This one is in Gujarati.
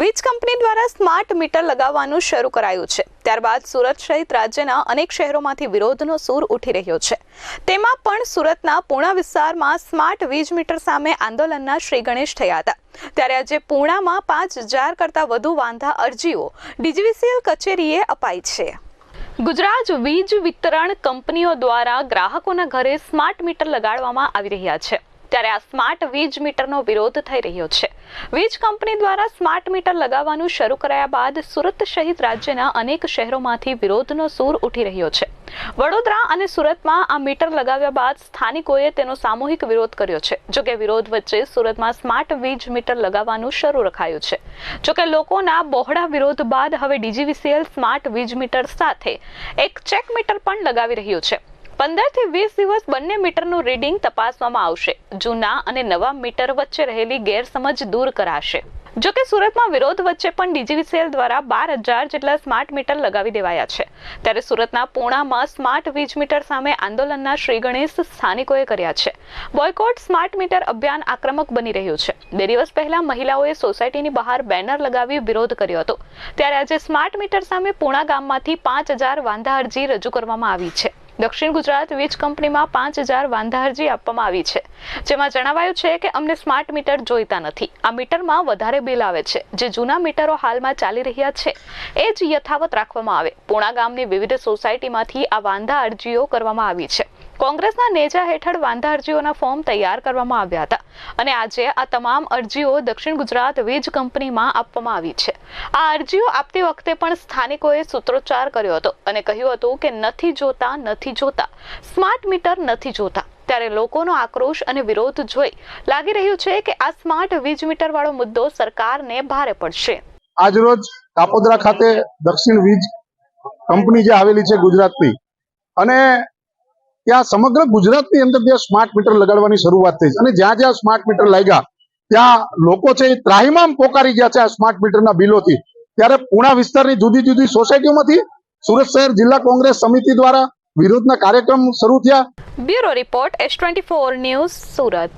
વીજ કંપની દ્વારા સ્માર્ટ મીટર લગાવવાનું શરૂ કરાયું છે. ત્યારબાદ સુરત સહિત રાજ્યના અનેક શહેરોમાંથી વિરોધનો સૂર ઉઠી રહ્યો છે. તેમાં પણ સુરતના પૂણા વિસ્તારમાં સ્માર્ટ વીજ મીટર સામે આંદોલનના શ્રી ગણેશ થયા હતા. ત્યારે આજે પૂણામાં પાંચ હજાર કરતાં વધુ વાંધા અરજીઓ ડીજીવીસીએલ કચેરીએ અપાઈ છે. ગુજરાત વીજ વિતરણ કંપનીઓ દ્વારા ગ્રાહકોના ઘરે સ્માર્ટ મીટર લગાડવામાં આવી રહ્યા છે. ત્યારે આ સ્માર્ટ વીજ મીટરનો વિરોધ થઈ રહ્યો છે. વીજ કંપની દ્વારા સ્માર્ટ મીટર લગાવવાનું શરૂ કરાયા બાદ સુરત સહિત રાજ્યના અનેક શહેરોમાંથી વિરોધનો સૂર ઉઠી રહ્યો છે. વડોદરા અને સુરતમાં આ મીટર લગાવ્યા બાદ સ્થાનિકોએ તેનો સામૂહિક વિરોધ કર્યો છે. જોકે વિરોધ વચ્ચે સુરતમાં સ્માર્ટ વીજ મીટર લગાવવાનું શરૂ રખાયું છે. જોકે લોકોના બહોળા વિરોધ બાદ હવે ડીજીવીસીએલ સ્માર્ટ વીજ મીટર સાથે એક ચેક મીટર પણ લગાવી રહ્યું છે. પંદરથી વીસ દિવસ બંને મીટરનું રીડિંગ તપાસવામાં આવશે. જૂના અને નવા મીટર વચ્ચે રહેલી ગેરસમજ દૂર કરાશે. જો કે સુરતમાં વિરોધ વચ્ચે પણ ડીજીવીસીએલ દ્વારા બાર હજાર જેટલા સ્માર્ટ મીટર લગાવી દેવાયા છે. ત્યારે સુરતના પૂણામાં સ્માર્ટ વીજ મીટર સામે આંદોલનના શ્રી ગણેશ સ્થાનિકોએ કર્યા છે. બોયકોટ સ્માર્ટ મીટર અભિયાન આક્રમક બની રહ્યું છે. બે દિવસ પહેલા મહિલાઓએ સોસાયટીની બહાર બેનર લગાવી વિરોધ કર્યો હતો. ત્યારે આજે સ્માર્ટ મીટર સામે પૂણા ગામમાંથી પાંચ હજાર વાંધા અરજી રજૂ કરવામાં આવી છે. દક્ષિણ ગુજરાત વીજ કંપનીમાં પાંચ હજાર વાંધા અરજી આપવામાં આવી છે. જેમાં જણાવાયું છે કે અમને સ્માર્ટ મીટર જોઈતા નથી. આ મીટરમાં વધારે બિલ આવે છે. જે જૂના મીટરો હાલમાં ચાલી રહ્યા છે, એ જ યથાવત રાખવામાં આવે. પૂણા ગામની વિવિધ સોસાયટીમાંથી આ વાંધા અરજીઓ કરવામાં આવી છે. કોંગ્રેસના નેજા હેઠળ વાંધા અરજીઓના ફોર્મ તૈયાર કરવામાં આવ્યા હતા. અને આજે આ તમામ અરજીઓ દક્ષિણ ગુજરાત વીજ કંપનીમાં આપવામાં આવી છે. આ અરજીઓ આપતી વખતે પણ સ્થાનિકોએ સૂત્રોચ્ચાર કર્યો હતો અને કહ્યું હતું કે નથી જોતા નથી જોતા, સ્માર્ટ મીટર નથી જોતા. ત્યારે લોકોનો આક્રોશ અને વિરોધ જોઈ લાગી રહ્યું છે કે આ સ્માર્ટ વીજ મીટર વાળો મુદ્દો સરકારને ભારે પડશે. આજરોજ કાપોદરા ખાતે દક્ષિણ વીજ કંપની જે આવેલી છે ગુજરાતની, અને ત્યાં સમગ્ર ગુજરાતની અંદર ત્યાં સ્માર્ટ મીટર લગાડવાની શરૂઆત થઈ અને જ્યાં જ્યાં સ્માર્ટ મીટર લાગ્યા, ત્યાં લોકો છે એ ત્રાહિમામ પોકારી ગયા છે આ સ્માર્ટ મીટરના બિલોથી. ત્યારે પુણા વિસ્તારની જુદી જુદી સોસાયટીઓમાંથી સુરત શહેર જિલ્લા કોંગ્રેસ સમિતિ દ્વારા વિરોધના કાર્યક્રમ શરૂ થયા. Bureau report S twenty news Surat.